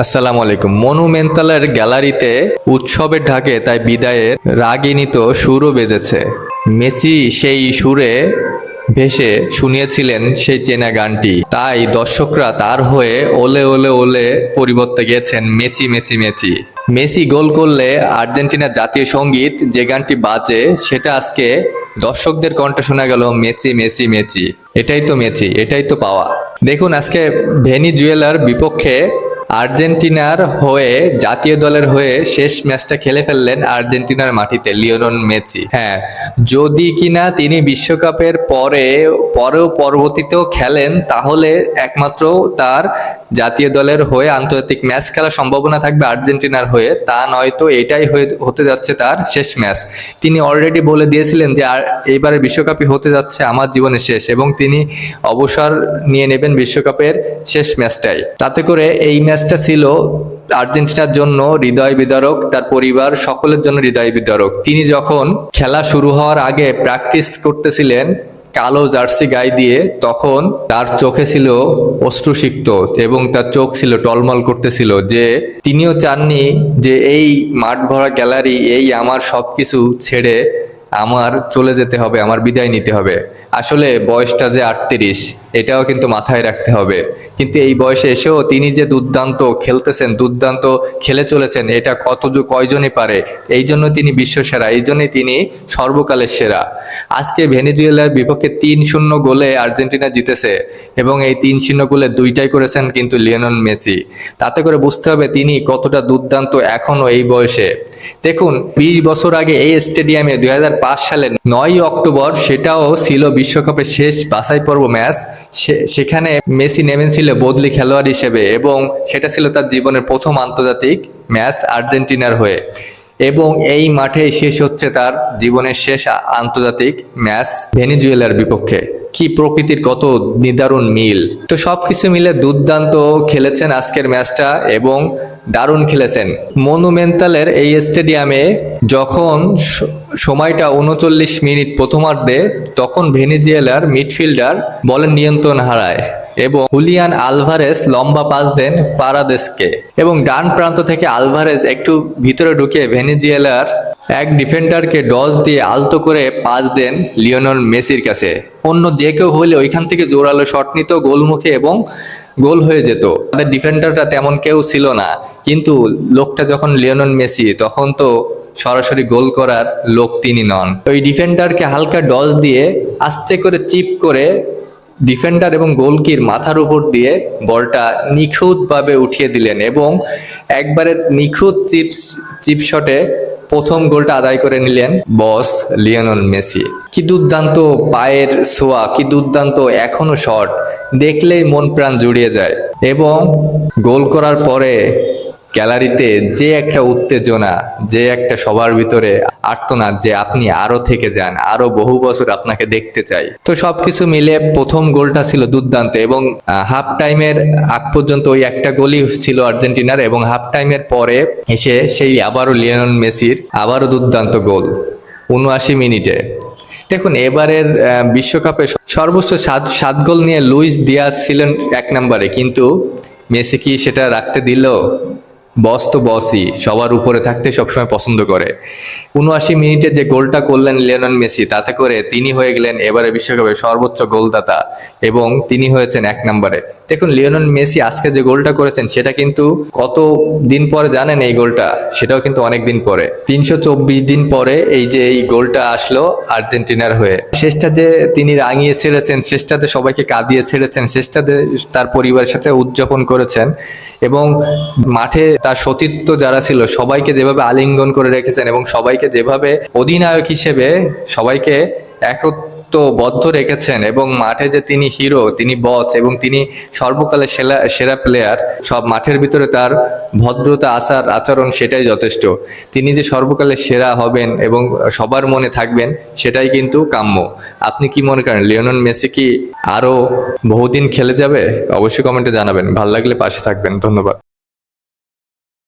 আসসালামু আলাইকুম। মনুমেন্টালের গ্যালারিতে উৎসবের ঢাকে তাই বিদায়ের রাগিনীত সুরও বেজেছে মেসি সেই সুরে ভেসে শুনিয়েছিলেন সেই চেনা গানটি। তাই দর্শকরা তার হয়ে ওলে ওলে ওলে পরিবর্তে গেছেন মেচি মেচি মেচি। মেসি গোল করলে আর্জেন্টিনার জাতীয় সংগীত যে গানটি বাজে, সেটা আজকে দর্শকদের কণ্ঠে শোনা গেল মেচি মেসি মেচি। এটাই তো মেচি, এটাই তো পাওয়া। দেখুন, আজকে ভেনিজুয়েলার বিপক্ষে আর্জেন্টিনার হয়ে, জাতীয় দলের হয়ে শেষ ম্যাচটা খেলে ফেললেন আর্জেন্টিনার মাটিতে লিওনন মেসি। হ্যাঁ যদি কিনা তিনি বিশ্বকাপের পরে, পরেও পরবর্তীতেও খেলেন, তাহলে একমাত্র তার জাতীয় দলের হয়ে আন্তর্জাতিক ম্যাচ খেলার সম্ভাবনা থাকবে আর্জেন্টিনার হয়ে। তা নয়তো এটাই হয়ে হতে যাচ্ছে তার শেষ ম্যাচ। তিনি অলরেডি বলে দিয়েছিলেন যে, আর এইবারে বিশ্বকাপই হতে যাচ্ছে আমার জীবনের শেষ। এবং তিনি অবসর নিয়ে নেবেন বিশ্বকাপের শেষ ম্যাচটাই। তাতে করে এই ম্যাচটা ছিল আর্জেন্টিনার জন্য হৃদয় বিদারক, তার পরিবার সকলের জন্য হৃদয় বিদারক। তিনি যখন খেলা শুরু হওয়ার আগে প্র্যাকটিস করতেছিলেন কালো জার্সি গায়ে দিয়ে তখন তার চোখে ছিল অশ্রুসিক্ত এবং তার চোখ ছিল টলমল করতেছিল যে তিনিও চাননি যে এই মাঠ ভরা গ্যালারি, এই আমার সবকিছু ছেড়ে আমার চলে যেতে হবে, আমার বিদায় নিতে হবে। আসলে বয়সটা যে আটত্রিশ, এটাও কিন্তু মাথায় রাখতে হবে। কিন্তু এই বয়সে এসেও তিনি যে দুর্দান্ত খেলতেছেন, দুর্দান্ত খেলে চলেছেন, এটা কত কয়জনই পারে? এই জন্য তিনি বিশ্ব সেরা এই জন্যই তিনি সর্বকালের সেরা। আজকে ভেনেজুয়েলার বিপক্ষে তিন শূন্য গোলে আর্জেন্টিনা জিতেছে এবং এই তিন শূন্য গোলে দুইটাই করেছেন কিন্তু লিওনন মেসি। তাতে করে বুঝতে হবে তিনি কতটা দুর্দান্ত এখনও এই বয়সে। দেখুন, বিশ বছর আগে এই স্টেডিয়ামে দুই হাজার সালে নয় অক্টোবর সেটাও ছিল বিশ্বকাপের শেষ বাছাই পর্ব ম্যাচ সেখানে মেসি নেমেছিল বদলি খেলোয়াড় হিসেবে এবং সেটা ছিল তার জীবনের প্রথম আন্তর্জাতিক ম্যাচ আর্জেন্টিনার হয়ে। এবং এই মাঠে শেষ হচ্ছে তার জীবনের শেষ আন্তর্জাতিক ম্যাচ ভেনিজুয়েলার বিপক্ষে। কি প্রকৃতির কত নিদারুণ মিল। তো সবকিছু মিলে দুর্দান্ত খেলেছেন আজকের ম্যাচটা এবং দারুণ খেলেছেন। মনুমেন্টালের এই স্টেডিয়ামে যখন সময়টা উনচল্লিশ মিনিট প্রথমার্ধে, তখন ভেনিজুয়েলার মিডফিল্ডার বলের নিয়ন্ত্রণ হারায় এবং হুলিয়ান আলভারেজ লম্বা পাস দেন পারাদেসকে এবং ডান প্রান্ত থেকে আলভারেজ একটু ভিতরে ঢুকে ভেনিজুয়েলার এক ডিফেন্ডারকে ডজ দিয়ে আলতো করে পাস দেন লিওনল মেসির কাছে। অন্য যে কেউ হলে ওইখান থেকে জোরালো শট নিত গোলমুখে এবং গোল হয়ে যেত। তাদের ডিফেন্ডারটা তেমন কেউ ছিল না। কিন্তু লোকটা যখন লিওনল মেসি, তখন তো সরাসরি গোল করার লোক তিনি নন। ওই ডিফেন্ডারকে হালকা ডজ দিয়ে আস্তে করে চিপ করে ডিফেন্ডার এবং গোলকির মাথার উপর দিয়ে বলটা নিখুঁতভাবে উঠিয়ে দিলেন এবং একবারে নিখুঁত চিপস চিপ শটে প্রথম গোলটা আদায় করে নিলেন বস লিওনল মেসি। কি দুর্দান্ত পায়ের ছোঁয়া, কি দুর্দান্ত এখনও শট। দেখলেই মন প্রাণ জুড়িয়ে যায়। এবং গোল করার পরে গ্যালারিতে যে একটা উত্তেজনা, যে একটা সবার ভিতরে আর্তনাদ যে আপনি আরও থেকে যান, আরও বহু বছর আপনাকে দেখতে চাই। তো সবকিছু মিলে প্রথম গোলটা ছিল দুর্দান্ত এবং হাফ টাইমের আগ পর্যন্ত ওই একটা গোলই ছিল আর্জেন্টিনার এবং হাফ টাইমের পরে এসে সেই আবারও লিওনল মেসির আবারও দুর্দান্ত গোল উনআশি মিনিটে। দেখুন, এবারের বিশ্বকাপে সর্বোচ্চ সাত সাত গোল নিয়ে লুইস দিয়াজ ছিলেন এক নম্বরে, কিন্তু মেসি কি সেটা রাখতে দিল? বস তো বসই, সবার উপরে থাকতে সবসময় পছন্দ করে। উনআশি মিনিটে যে গোলটা করলেন লিওনেল মেসি, তাতে করে তিনি হয়ে গেলেন এবারে বিশ্বকাপের সর্বোচ্চ গোলদাতা এবং তিনি হয়েছেন এক নম্বরে। দেখুন, লিওনল মেসি আজকে যে গোলটা করেছেন, সেটা কিন্তু কত দিন পরে জানেন এই গোলটা? সেটাও কিন্তু অনেক দিন পরে। তিনশো চব্বিশ দিন পরে এই যে এই গোলটা আসলো আর্জেন্টিনার হয়ে। শেষটা যে তিনি রাঙিয়ে ছেড়েছেন শেষটাতে সবাইকে কাঁদিয়ে ছেড়েছেন শেষটাতে তার পরিবারের সাথে উদযাপন করেছেন এবং মাঠে তার সতীর্থ যারা ছিল, সবাইকে যেভাবে আলিঙ্গন করে রেখেছেন এবং সবাইকে যেভাবে অধিনায়ক হিসেবে সবাইকে একত্ববদ্ধ রেখেছেন এবং মাঠে যে তিনি হিরো তিনি বচ এবং তিনি সর্বকালের সেরা সেরা প্লেয়ার সব মাঠের ভিতরে তার ভদ্রতা, আচার, আচরণ সেটাই যথেষ্ট। তিনি যে সর্বকালের সেরা হবেন এবং সবার মনে থাকবেন, সেটাই কিন্তু কাম্য। আপনি কি মনে করেন, লিওনল মেসি কি আরও বহুদিন খেলে যাবে? অবশ্যই কমেন্টে জানাবেন। ভালো লাগলে পাশে থাকবেন। ধন্যবাদ।